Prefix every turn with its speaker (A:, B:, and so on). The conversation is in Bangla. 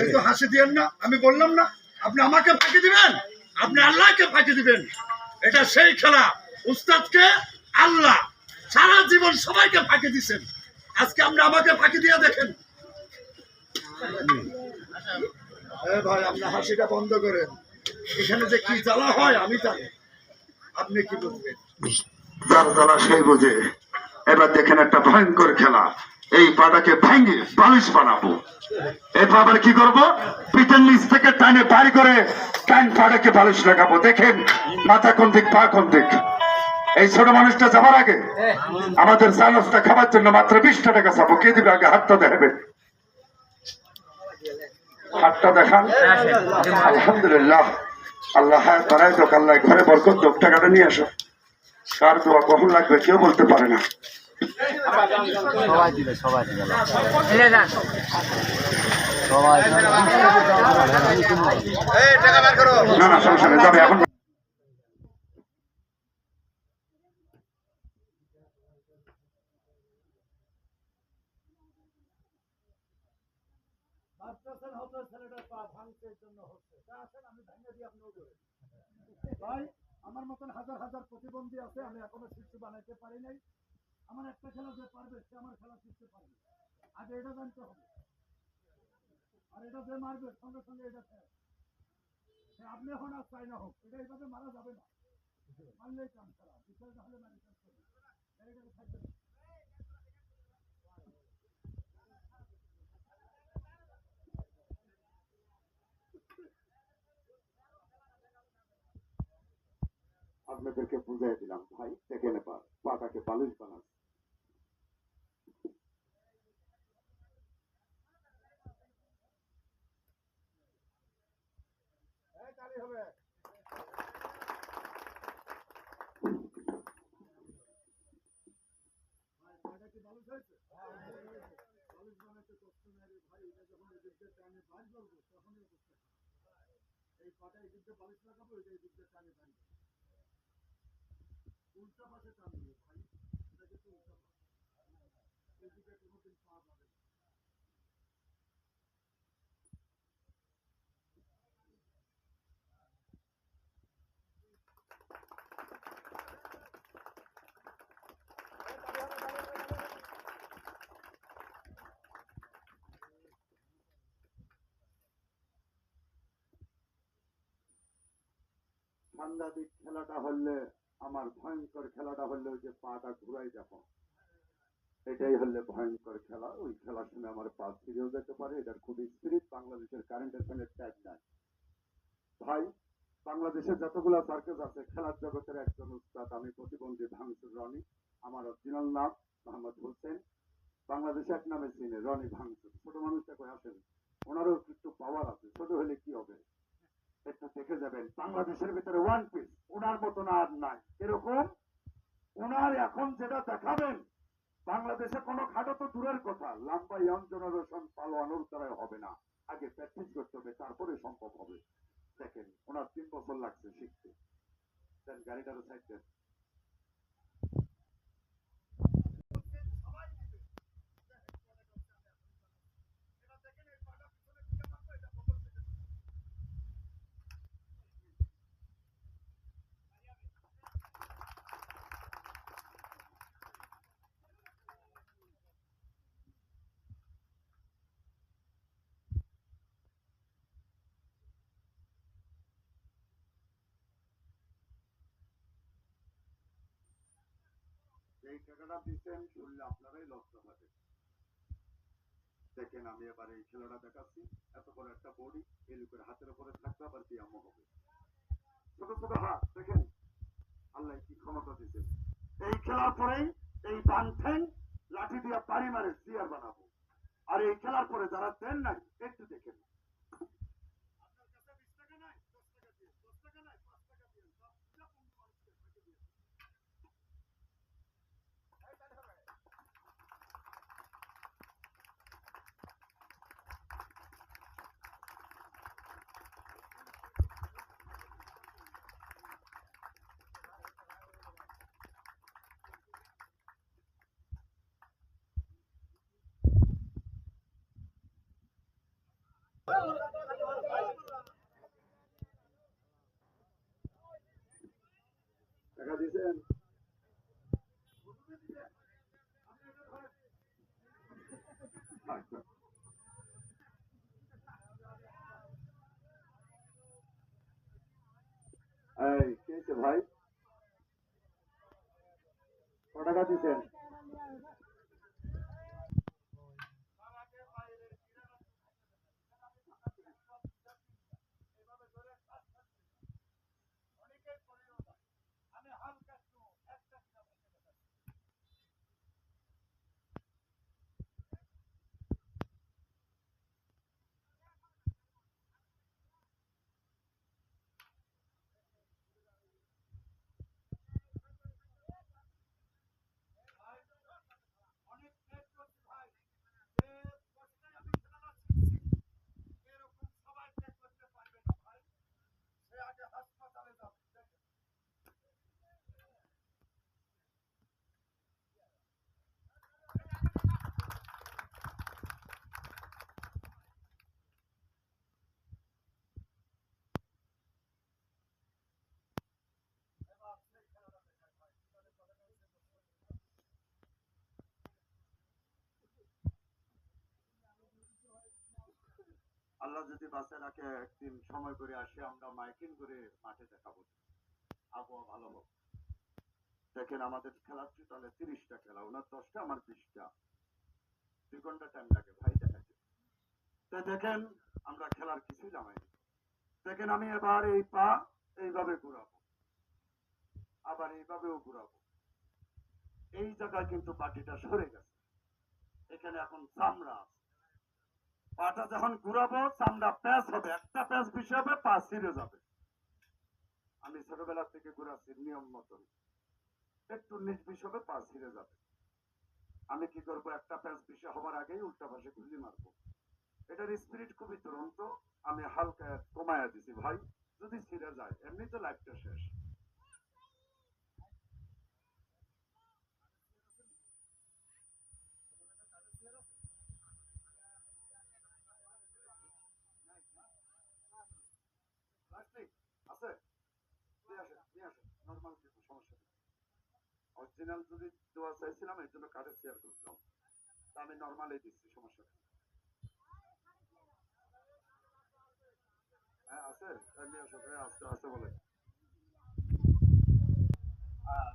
A: এই তো হাসি দিয়েন না, আমি বললাম না, আপনি আমাকে ফাঁকি দিবেন? আপনি আল্লাহকে ফাঁকি দিবেন। এটা সেই খেলা। উস্তাদকে আল্লাহ সারা জীবন সবাইকে ফাঁকি দিছেন। আজকে আমরা আমাকে ফাঁকি দিয়ে দেখেন। ভাই আপনার হাসিটা বন্ধ করেন। এখানে যে কি জ্বালা হয় আমি জানি। আপনি কি বুঝবেন? যার জ্বালা সেই বুঝে। এবার দেখেন একটা ভয়ঙ্কর খেলা। এই পাটাকে ভেঙে বালিশ বানাবো। এরপর আবার কি করব? পিঠের নিচ থেকে টানে বাড়ি করে টাইম পাটাকে বালিশ লাগাবো। দেখেন, মাথা কোন দিক, পা কোন দিক? এই ছোট মানুষটা যাবার আগে আমাদের চালসটা খাবার জন্য মাত্র বিশটা টাকা চাবো। কে দিবে আগে? হাতটা দেখাবে। হাতটা দেখান। আলহামদুলিল্লাহ। আল্লাহ হ্যাঁ তারাই তো আল্লাহ ঘরে বরকত দোক। টাকাটা নিয়ে আসো। কার দোয়া কখন লাগবে কেউ বলতে পারে না।
B: সবাই দিবে সবাই দিবে। সবাই
A: না না সমস্যা নেই যাবে এখন। ভাই আমার মতন হাজার হাজার প্রতিবন্ধী আছে আমি এখনও শিশু বানাইতে পারি নাই। আমার একটা খেলা যে পারবে, সে আমার খেলা শিখতে পারবে আগে এটা জানতে হবে আর এটা যে মারবে, সঙ্গে সঙ্গে এটা। সে আপনি হন আর চাই না হোক, এটা এইভাবে মারা যাবে না মারলেই কাম করা বিষয়টা হলে মানে চান্স করবে। আপনাদেরকে বুঝাই দিলাম, ভাই, দেখেন এবার, পাটাকে বালিশ বানান। এই পাটা এই দিকটা বালিশ লাগাবো এটা এই দিকটা টানে। বাড়ি উল্টা খেলাটা হলে আমার ভয়ঙ্কর খেলাটা হলে যে পাটা ঘুরাই যাব এটাই হলে ভয়ঙ্কর খেলা। ওই খেলার সময় আমার পা ফিরেও যেতে পারে। এটার খুব স্পিরিট বাংলাদেশের কারেন্টের সঙ্গে ট্যাগ নাই। ভাই, বাংলাদেশের যতগুলো সার্কেস আছে, খেলার জগতের একজন উস্তাদ আমি, প্রতিবন্ধী ভাঙচুর রনি। আমার অরিজিনাল নাম, মোহাম্মদ হোসেন। বাংলাদেশে এক নামে চিনে, রনি ভাঙচুর। ছোট মানুষটা কয়ে আসেন? ওনারও একটু পাওয়ার আছে। ছোট হলে কি হবে? একটু দেখে যাবেন। বাংলাদেশের ভিতরে ওয়ান পিস ওনার মতন আর নাই। এরকম ওনার এখন যেটা দেখাবেন, বাংলাদেশে কোনো খাটো তো দূরের কথা। লাম্বা ইয়ং জেনারেশন পালোয়ানোর দ্বারাই হবে না। আগে প্র্যাকটিস করতে হবে, তারপরে সম্ভব হবে। দেখেন ওনার তিন বছর লাগছে শিখতে। দেন গাড়িটারও সাইড দেন। এই টাকাটা দিচ্ছেন শুনলে আপনারাই লজ্জা পাবে দেখেন, আমি এবার এই খেলাটা দেখাচ্ছি। এত বড় একটা বডি, এই লোকের হাতের উপরে থাকবে আবার ব্যায়ামও হবে? ছোট ছোট হাত, দেখেন। আল্লাহ কি ক্ষমতা দিচ্ছেন এই খেলার পরেই এই বানঠেন লাঠি দিয়ে বাড়ি মারে চেয়ার বানাবো। আর এই খেলার পরে যারা দেন নাই একটু দেখেন আপনার কাছে বিশ টাকা নাই দশ টাকা দিয়ে দশ টাকা নাই পাঁচ টাকা দিয়ে সব যা কোন মানুষকে ফাঁকি দিয়ে টাকা দিয়েছেন ভাই ক টাকা দিচ্ছেন আল্লাহ যদি বাসে রাখে, একদিন সময় করে আসে, আমরা মাইকিং করে মাঠে দেখাবো। আবহাওয়া ভালো হোক। দেখেন, আমাদের খেলার তাহলে তিরিশটা খেলা, ওনার দশটা, আমার বিশটা। দুই ঘণ্টা টাইম লাগে, ভাই দেখাতে তো দেখেন, আমরা খেলার কিছুই জানাইনি দেখেন, আমি এবার এই পা এইভাবে ঘুরাবো। আবার এইভাবেও ঘুরাবো। এই জায়গায় কিন্তু পাটিটা সরে গেছে। এখানে এখন চামড়া আছে। পাটা যখন ঘুরাবো, চামড়া প্যাচ হবে, একটা প্যাচ বেশি হবে পা ছিঁড়ে যাবে। আমি ছোটবেলা থেকে ঘুরাচ্ছি, নিয়ম মতন। একটু নিচ বিষ হবে পা ছিঁড়ে যাবে। আমি কি করব, একটা প্যাচ বেশি হবার আগেই উল্টা পাশে গুলি মারবো। এটার স্পিরিট খুবই দুরন্ত। আমি হালকা কমায়া দিছি, ভাই। যদি ছিঁড়ে যায় এমনি তো লাইফটা শেষ। আছে? অরিজিনাল যদি দেওয়া চাইছিলাম এই জন্য কার্ডে শেয়ার করছিলাম আমি নর্মালই দিচ্ছি, সমস্যা হ্যাঁ আছে? আছে বলে হ্যাঁ